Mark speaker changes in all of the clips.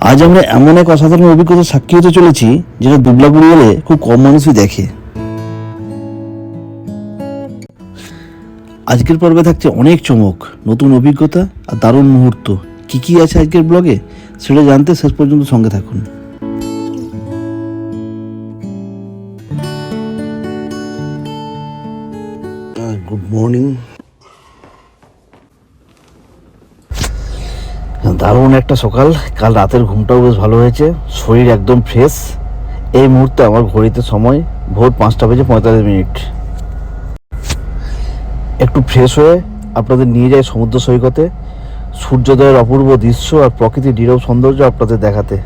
Speaker 1: আজ আমরা এমন এক অসাধারণ অভিজ্ঞতার সাক্ষী হতে চলেছি, যেটা দুবলাগুড়ি গেলে খুব কম মানুষই দেখে। আজকের পর্বে থাকছে অনেক চমক, নতুন অভিজ্ঞতা আর দারুণ মুহূর্ত। কি কি আছে আজকের ব্লগে, সেটা জানতে শেষ পর্যন্ত সঙ্গে থাকুন। গুড মর্নিং দারুণ একটা সকাল। কাল রাতের ঘুমটাও বেশ ভালো হয়েছে। শরীর একদম ফ্রেশ এই মুহূর্তে আমার ঘড়িতে সময় ভোর পাঁচটা বেজে পঁয়তাল্লিশ মিনিট। একটু ফ্রেশ হয়ে আপনাদের নিয়ে যাই সমুদ্র সৈকতে। সূর্যোদয়ের অপূর্ব দৃশ্য আর প্রকৃতির নীরব সৌন্দর্য আপনাদের দেখাতে।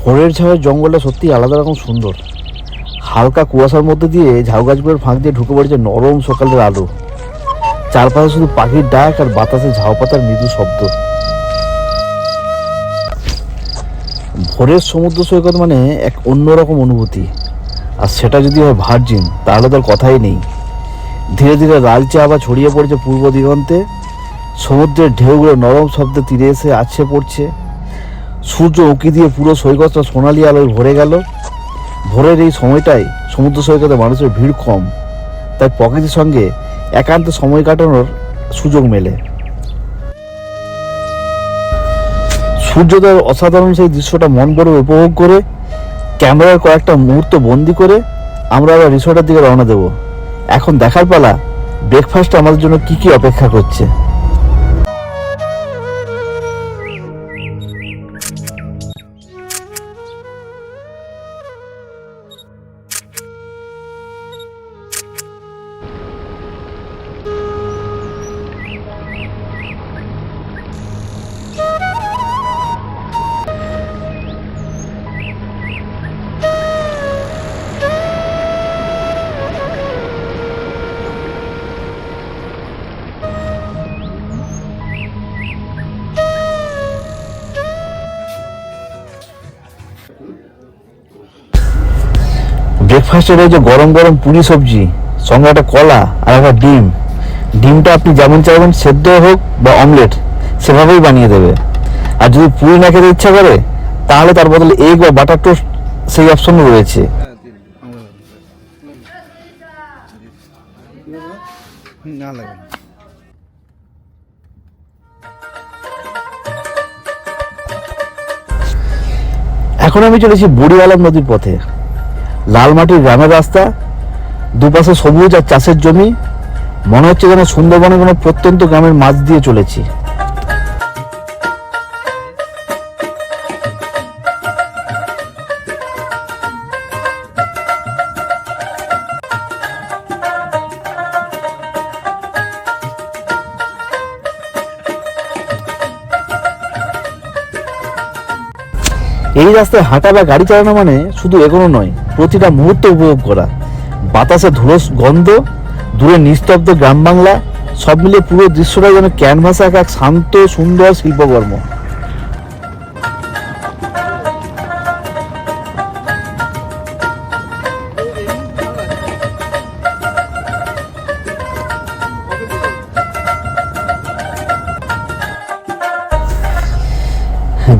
Speaker 1: ভোরের ছায়ার জঙ্গলটা সত্যি আলাদা রকম সুন্দর। হালকা কুয়াশার মধ্যে দিয়ে ঝাউ গাছগুলোর ফাঁক দিয়ে ঢুকে পড়েছে নরম সকালের আলো। চারপাশে শুধু পাখির ডাক আর বাতাসে ঝাউ পাতার মৃদু শব্দ। ভোরের সমুদ্র সৈকত মানে এক অন্যরকম অনুভূতি। আর সেটা যদি হয় ভার্জিন, তাহলে তার কথাই নেই। ধীরে ধীরে লালচে আবার ছড়িয়ে পড়েছে পূর্ব দিগন্তে। সমুদ্রের ঢেউগুলো নরম শব্দে তীরে এসে আছে পড়ছে। সূর্য উঁকি দিয়ে পুরো সৈকতটা সোনালি আলোয় ভরে গেল। ভোরের এই সময়টায় সমুদ্র সৈকতে মানুষের ভিড় কম, তাই প্রকৃতির সঙ্গে একান্ত সময় কাটানোর সুযোগ মেলে। সূর্যোদয়ের অসাধারণ সেই দৃশ্যটা মন ভরে উপভোগ করে, ক্যামেরার কয়েকটা মুহূর্ত বন্দি করে আমরা আবার রিসোর্টের দিকে রওনা দেব। এখন দেখার পালা ব্রেকফাস্ট আমাদের জন্য কি কি অপেক্ষা করছে? ব্রেকফাস্টে রয়েছে গরম গরম পুরি সবজি সঙ্গে একটা কলা আর একটা ডিম। ডিমটা আপনি যেমন চাইবেন সেদ্ধ হোক বা অমলেট সেভাবেই বানিয়ে দেবে। আর যদি পুরি না খেতে ইচ্ছা করে তাহলে তার বদলে এগ বা বাটার টোস্ট সেই অপশনও রয়েছে।
Speaker 2: না লাগে।
Speaker 1: এখন আমি চলেছি বুড়িয়ালাম নদীর পথে। লাল মাটির গ্রামের রাস্তা, দুপাশে সবুজ আর চাষের জমি। মনে হচ্ছে যেন সুন্দরবনের কোনো প্রত্যন্ত গ্রামের মাঝ দিয়ে চলেছি। এই রাস্তায় হাঁটা বা গাড়ি চালানো মানে শুধু এগোনো নয় প্রতিটা মুহূর্ত উপভোগ করা। বাতাসে ধুলো গন্ধ, দূরে নিস্তব্ধ গ্রাম বাংলা, সব মিলিয়ে পুরো দৃশ্যটা যেন ক্যানভাসে এক এক শান্ত, সুন্দর শিল্পকর্ম।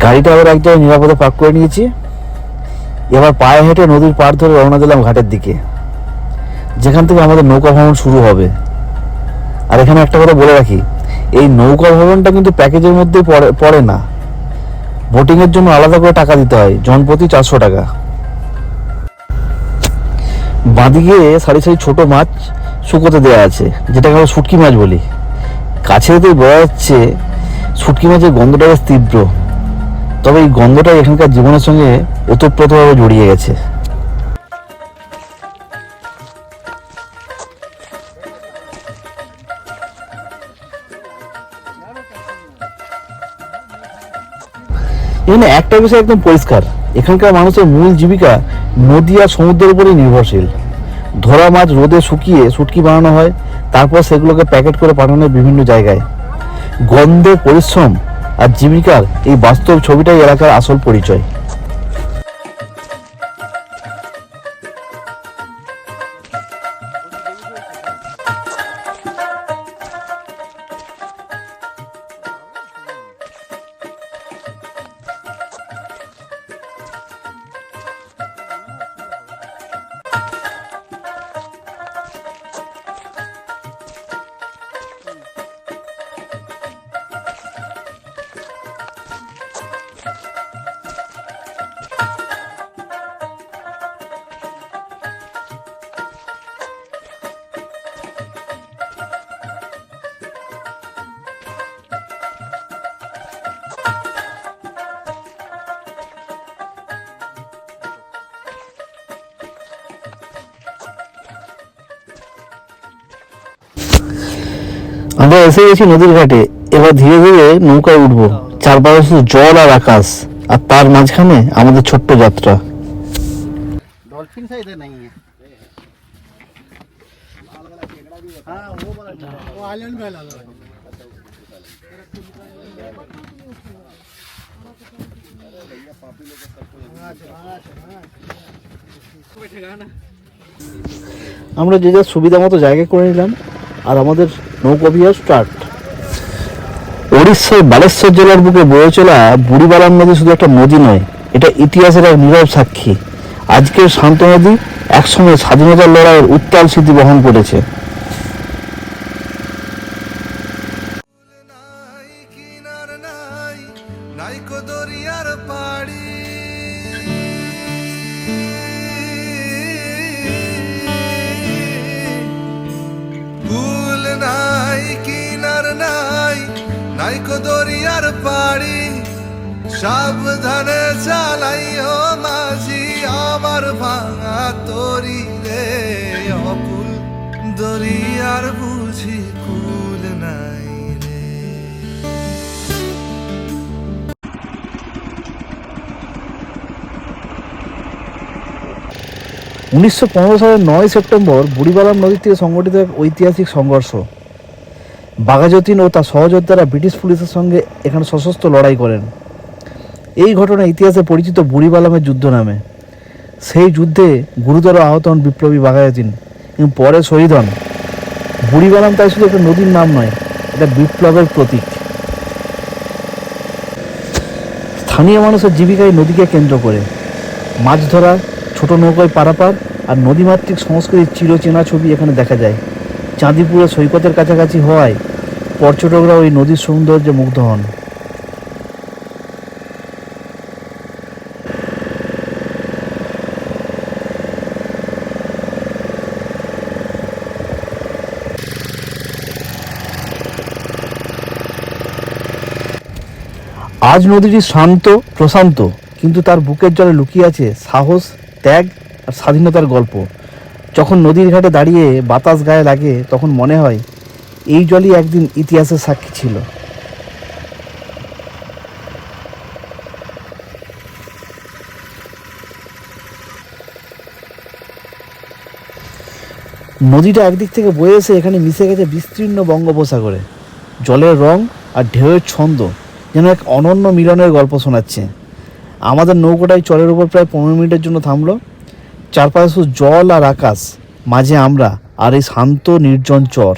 Speaker 1: গাড়িটা আবার একদম নিরাপদে পার্ক করে নিয়েছি। এবার পায়ে হেঁটে নদীর পাড় ধরে রওনা দিলাম ঘাটের দিকে। যেখান থেকে আমাদের নৌকা ভ্রমণ শুরু হবে। আর এখানে একটা কথা বলে রাখি, এই নৌকা ভ্রমণটা কিন্তু প্যাকেজের মধ্যে পড়ে না। বোটিংয়ের জন্য আলাদা করে টাকা দিতে হয় জনপ্রতি চারশো টাকা। বাঁদিকে সারি সারি ছোট মাছ শুকোতে দেওয়া আছে, যেটাকে আমরা শুটকি মাছ বলি। কাছে যেতেই বোঝা যাচ্ছে শুটকি মাছের গন্ধটা বেশ তীব্র। তবে এই গন্ধটা এখানকার জীবনের সঙ্গে ওতপ্রোতভাবে জড়িয়ে গেছে। এখানে একটা বিষয় একদম পরিষ্কার। এখানকার মানুষের মূল জীবিকা নদী আর সমুদ্রের উপরেই নির্ভরশীল। ধরা মাছ রোদে শুকিয়ে শুটকি বানানো হয়, তারপর সেগুলোকে প্যাকেট করে পাঠানো বিভিন্ন জায়গায়। গন্ধ পরিশ্রম আর জীবিকার এই বাস্তব ছবিটাই এলাকার আসল পরিচয়। আমরা এসে গেছি নদীর ঘাটে। এবার ধীরে ধীরে নৌকায় উঠবো। চারপাশে শুধু জল আর আকাশ। আর তার মাঝখানে আমাদের ছোট্ট যাত্রা। আমরা যে যা সুবিধা মতো জায়গা করে নিলাম আর আমাদের নৌকা অভিযান স্টার্ট উড়িষ্যার বালেশ্বর জেলার বুকে বয়ে চলা বুড়িবালান নদী শুধু একটা নদী নয়, এটা ইতিহাসের এক নীরব সাক্ষী। আজকের শান্ত নদী একসময় স্বাধীনতার লড়াইয়ের উত্তাল স্মৃতি বহন করেছে।
Speaker 3: দরিয়ার পাড়ি, সাবধানে চালাইও মাঝি, আমার ভাঙা তরি রে অকুল দরিয়ার বুঝি কুল নাই রে।
Speaker 1: উনিশশো পনেরো সালের নয় সেপ্টেম্বর বুড়িবালাম নদীর থেকে সংগঠিত এক ঐতিহাসিক সংঘর্ষ। বাঘাযতীন ও তার সহযোদ্ধারা ব্রিটিশ পুলিশের সঙ্গে এখানে সশস্ত্র লড়াই করেন। এই ঘটনা ইতিহাসে পরিচিত বুড়িবালামের যুদ্ধ নামে। সেই যুদ্ধে গুরুতর আহত হন বিপ্লবী বাঘাযতীন, এবং পরে শহীদ হন। বুড়িবালাম তাই শুধু একটা নদীর নাম নয়, এটা বিপ্লবের প্রতীক। স্থানীয় মানুষের জীবিকায় নদীকে কেন্দ্র করে। মাছ ধরা ছোট নৌকায় পারাপার আর নদীমাতৃক সংস্কৃতির চিরচেনা ছবি এখানে দেখা যায়। চাঁদিপুরে সৈকতের কাছাকাছি হওয়ায় পর্যটকরা ওই নদীর সৌন্দর্যে মুগ্ধ হন। আজ নদীটি শান্ত, প্রশান্ত, কিন্তু তার বুকের জলে লুকিয়ে আছে সাহস, ত্যাগ আর স্বাধীনতার গল্প। যখন নদীর ঘাটে দাঁড়িয়ে বাতাস গায়ে লাগে, তখন মনে হয় এই জলই একদিন ইতিহাসের সাক্ষী ছিল। নদীটা একদিক থেকে বয়ে এসে এখানে মিশে গেছে বিস্তীর্ণ বঙ্গোপসাগরে। জলের রং আর ঢেউয়ের ছন্দ যেন এক অনন্য মিলনের গল্প শোনাচ্ছে। আমাদের নৌকোটাই চরের উপর প্রায় পনেরো মিনিটের জন্য থামলো। চারপাশে শুধু জল আর আকাশ মাঝে আমরা আর এই শান্ত নির্জন চর।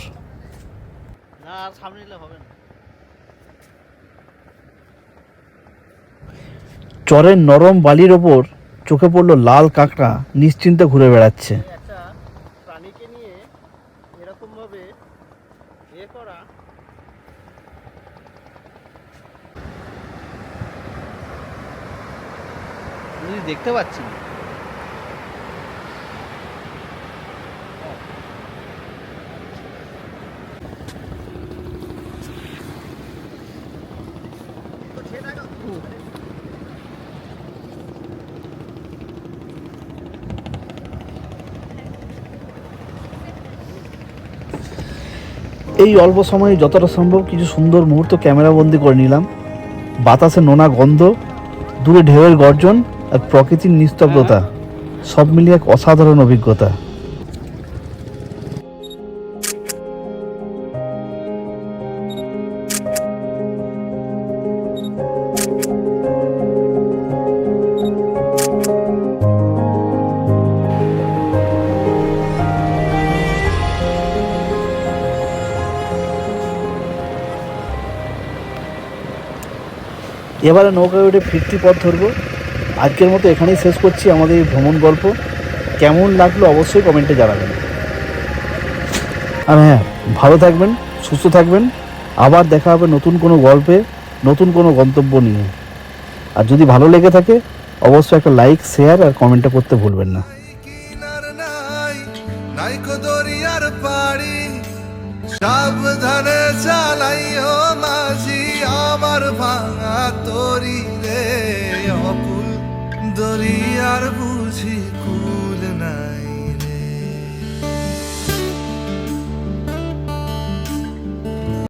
Speaker 1: চরের নরম বালির ওপর চোখে পড়ল লাল কাঁকড়া নিশ্চিন্তে ঘুরে বেড়াচ্ছে।
Speaker 2: দেখতে পাচ্ছি না।
Speaker 1: এই অল্প সময়ে যতটা সম্ভব কিছু সুন্দর মুহূর্ত ক্যামেরাবন্দি করে নিলাম। বাতাসে নোনা গন্ধ, দূরে ঢেউয়ের গর্জন আর প্রকৃতির নিস্তব্ধতা, সব মিলিয়ে এক অসাধারণ অভিজ্ঞতা। এবারে নৌকায় উঠে ফিরতি পথ ধরবো। আজকের মতো এখানেই শেষ করছি আমাদের এই ভ্রমণ গল্প। কেমন লাগল অবশ্যই কমেন্টে জানাবেন। আর হ্যাঁ ভালো থাকবেন, সুস্থ থাকবেন। আবার দেখা হবে নতুন কোনো গল্পে, নতুন কোনো গন্তব্য নিয়ে। আর যদি ভালো লেগে থাকে, অবশ্যই একটা লাইক, শেয়ার আর কমেন্টটা করতে ভুলবেন না।
Speaker 3: সাবধানে চালাইও মাঝি আমার ভাঙা তরি রে। অকুল দরিয়ার বুঝি